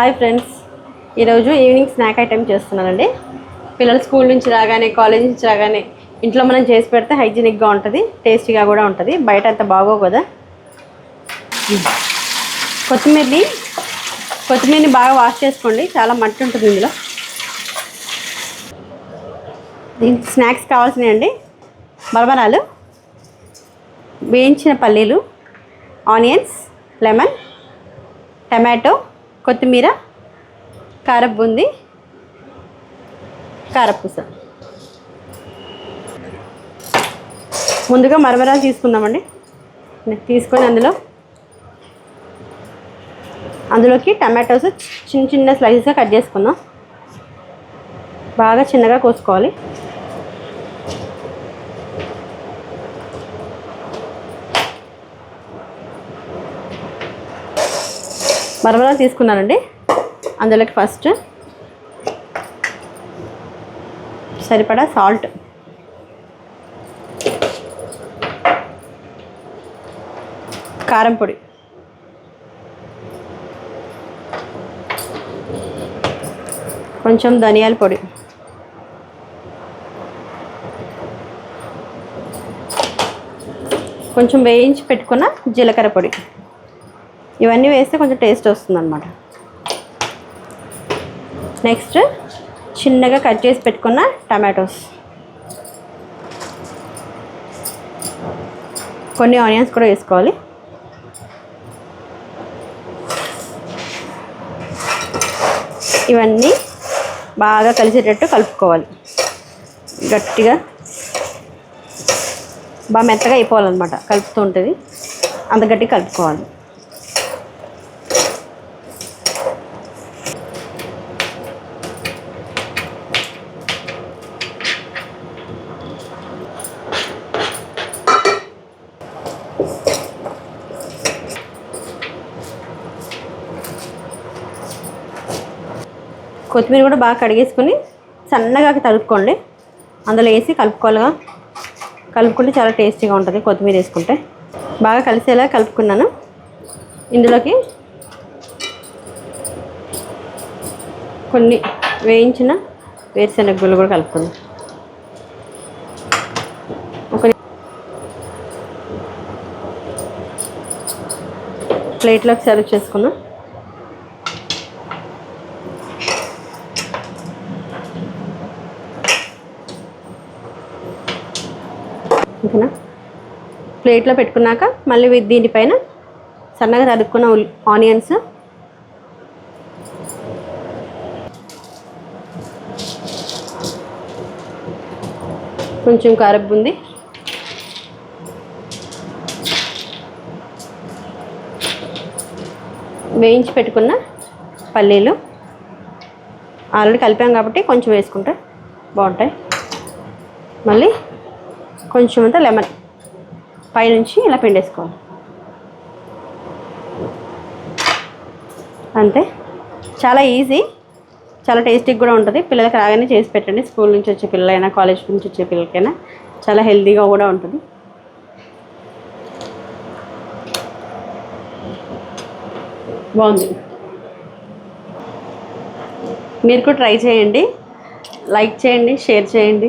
Hi friends. ఈరోజు evening snack item చేస్తున్నానండి. పిల్లలు స్కూల్ నుంచి రాగానే కాలేజ్ నుంచి రాగానే ఇంట్లో మనం చేసి పెడితే హైజీనిక్గా ఉంటుంది టేస్టీగా కూడా ఉంటుంది. బయట అంత బాగోవు కదా. కొత్తిమీరని కొత్తిమీరని బాగా వాష్ చేసుకోండి. చాలా మట్టి ఉంటుంది ఇందులో. దీనికి స్నాక్స్ కావాల్సినవి అండి బరబరాలు వేయించిన పల్లీలు ఆనియన్స్ లెమన్ టమాటో కొత్తిమీర కారబుంది కారపూస. ముందుగా మరమరాలు తీసుకుందామండి. తీసుకొని అందులో అందులోకి టమాటోస్ చిన్న చిన్న స్లైసెస్గా కట్ చేసుకుందాం. బాగా చిన్నగా కోసుకోవాలి. మరమరా తీసుకున్నానండి. అందులోకి ఫస్ట్ సరిపడా సాల్ట్ కారం పొడి. కొంచెం ధనియాల పొడి. కొంచెం వేయించి పెట్టుకున్న జీలకర్ర పొడి. ఇవన్నీ వేస్తే కొంచెం టేస్ట్ వస్తుందన్నమాట. నెక్స్ట్ చిన్నగా కట్ చేసి పెట్టుకున్న టమాటోస్. కొన్ని ఆనియన్స్ కూడా వేసుకోవాలి. ఇవన్నీ బాగా కలిసేటట్టు కలుపుకోవాలి. గట్టిగా బాగా మెత్తగా అయిపోవాలన్నమాట. కలుపుతూ ఉంటుంది. అంత గట్టిగా కలుపుకోవాలి. కొత్తిమీర కూడా బాగా కడిగేసుకొని సన్నగా తరుక్కోండి. అందులో వేసి కలుపుకోవాలిగా. కలుపుకుంటే చాలా టేస్టీగా ఉంటుంది కొత్తిమీర వేసుకుంటే. బాగా కలిసేలా కలుపుకున్నాను. ఇందులోకి కొన్ని వేయించిన వేరుశనగ గుళ్ళు కూడా కలుపుకుందాం. ఒక ప్లేట్లోకి సర్వ్ చేసుకున్నాం ఓకేనా? ప్లేట్లో పెట్టుకున్నాక మళ్ళీ దీనిపైన సన్నగా తరుక్కున్న ఆనియన్స్. కొంచెం కారపు ఉంది. వేయించి పెట్టుకున్న పల్లీలు. ఆల్రెడీ కలిపాం కాబట్టి కొంచెం వేసుకుంటే. బాగుంటాయి. మళ్ళీ కొంచెం అంతా లెమన్. పైనుంచి ఇలా పిండేసుకోవాలి. అంతే. చాలా ఈజీ. చాలా టేస్టీగా కూడా ఉంటుంది. పిల్లలకి రాగానే చేసి పెట్టండి. స్కూల్ నుంచి వచ్చే పిల్లలైనా కాలేజ్ నుంచి వచ్చే పిల్లలకైనా చాలా హెల్తీగా కూడా ఉంటుంది. బాగుంది. మీరు కూడా ట్రై చేయండి. లైక్ చేయండి షేర్ చేయండి.